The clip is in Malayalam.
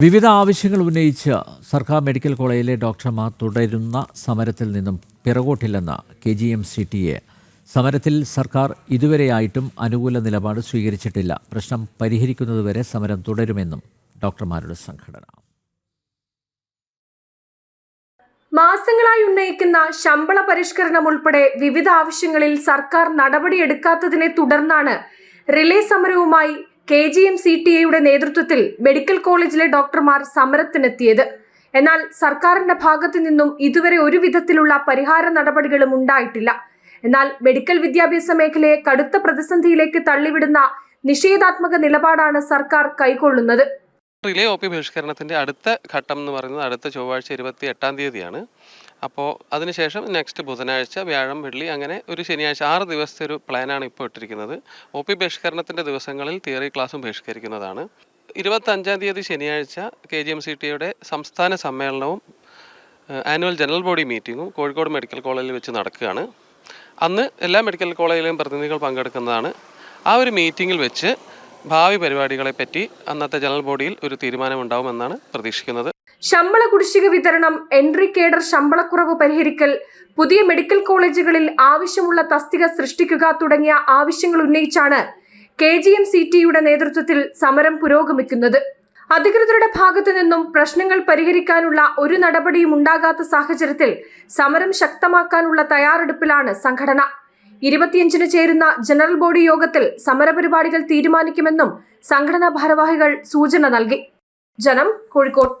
വിവിധ ആവശ്യങ്ങൾ ഉന്നയിച്ച് സർക്കാർ മെഡിക്കൽ കോളേജിലെ ഡോക്ടർമാർ തുടരുന്ന സമരത്തിൽ നിന്നും പിറകോട്ടില്ലെന്ന K G M C T A. സമരത്തിൽ സർക്കാർ ഇതുവരെയായിട്ടും അനുകൂല നിലപാട് സ്വീകരിച്ചിട്ടില്ല. പ്രശ്നം പരിഹരിക്കുന്നതുവരെ സമരം തുടരുമെന്നും ഡോക്ടർമാരുടെ സംഘടന. മാസങ്ങളായി ഉന്നയിക്കുന്ന ശമ്പള പരിഷ്കരണം ഉൾപ്പെടെ വിവിധ ആവശ്യങ്ങളിൽ സർക്കാർ നടപടിയെടുക്കാത്തതിനെ തുടർന്നാണ് റിലേ സമരവുമായി K G M C T എയുടെ നേതൃത്വത്തിൽ മെഡിക്കൽ കോളേജിലെ ഡോക്ടർമാർ സമരത്തിനെത്തിയത്. എന്നാൽ സർക്കാരിന്റെ ഭാഗത്തു നിന്നും ഇതുവരെ ഒരു വിധത്തിലുള്ള പരിഹാര നടപടികളും ഉണ്ടായിട്ടില്ല. എന്നാൽ മെഡിക്കൽ വിദ്യാഭ്യാസ മേഖലയെ കടുത്ത പ്രതിസന്ധിയിലേക്ക് തള്ളിവിടുന്ന നിഷേധാത്മക നിലപാടാണ് സർക്കാർ കൈക്കൊള്ളുന്നത്. റിലേ ഒ പി ബഹിഷ്കരണത്തിന്റെ അടുത്ത ഘട്ടം എന്ന് പറയുന്നത് അടുത്ത ചൊവ്വാഴ്ച ഇരുപത്തി എട്ടാം തീയതിയാണ്. അപ്പോൾ അതിനുശേഷം നെക്സ്റ്റ് ബുധനാഴ്ച വ്യാഴം വെള്ളി അങ്ങനെ ഒരു ശനിയാഴ്ച ആറ് ദിവസത്തെ ഒരു പ്ലാനാണ് ഇപ്പോൾ ഇട്ടിരിക്കുന്നത്. ഒ പി ബഹിഷ്കരണത്തിന്റെ ദിവസങ്ങളിൽ തിയറി ക്ലാസ്സും ബഹിഷ്കരിക്കുന്നതാണ്. ഇരുപത്തഞ്ചാം തീയതി ശനിയാഴ്ച കെ ജി എം സി ടിയുടെ സംസ്ഥാന സമ്മേളനവും ആനുവൽ ജനറൽ ബോഡി മീറ്റിങ്ങും കോഴിക്കോട് മെഡിക്കൽ കോളേജിൽ വെച്ച് നടക്കുകയാണ്. അന്ന് എല്ലാ മെഡിക്കൽ കോളേജിലെയും പ്രതിനിധികൾ പങ്കെടുക്കുന്നതാണ്. ആ ഒരു മീറ്റിങ്ങിൽ വെച്ച് ഭാവി പരിപാടികളെപ്പറ്റി അന്നത്തെ ജനറൽ ബോഡിയിൽ ഒരു തീരുമാനമുണ്ടാവുമെന്നാണ് പ്രതീക്ഷിക്കുന്നത്. ശമ്പള കുടിശ്ശിക വിതരണം എൻട്രി കേഡർ ശമ്പളക്കുറവ് പരിഹരിക്കൽ പുതിയ മെഡിക്കൽ കോളേജുകളിൽ ആവശ്യമുള്ള തസ്തിക സൃഷ്ടിക്കുക തുടങ്ങിയ ആവശ്യങ്ങൾ ഉന്നയിച്ചാണ് കെ ജി എം സി ടിയുടെ നേതൃത്വത്തിൽ സമരം പുരോഗമിക്കുന്നത്. അധികൃതരുടെ ഭാഗത്തു നിന്നും പ്രശ്നങ്ങൾ പരിഹരിക്കാനുള്ള ഒരു നടപടിയും ഉണ്ടാകാത്ത സാഹചര്യത്തിൽ സമരം ശക്തമാക്കാനുള്ള തയ്യാറെടുപ്പിലാണ് സംഘടന. ഇരുപത്തിയഞ്ചിന് ചേരുന്ന ജനറൽ ബോഡി യോഗത്തിൽ സമരപരിപാടികൾ തീരുമാനിക്കുമെന്നും സംഘടനാ ഭാരവാഹികൾ സൂചന നൽകി. ജനം കോഴിക്കോട്.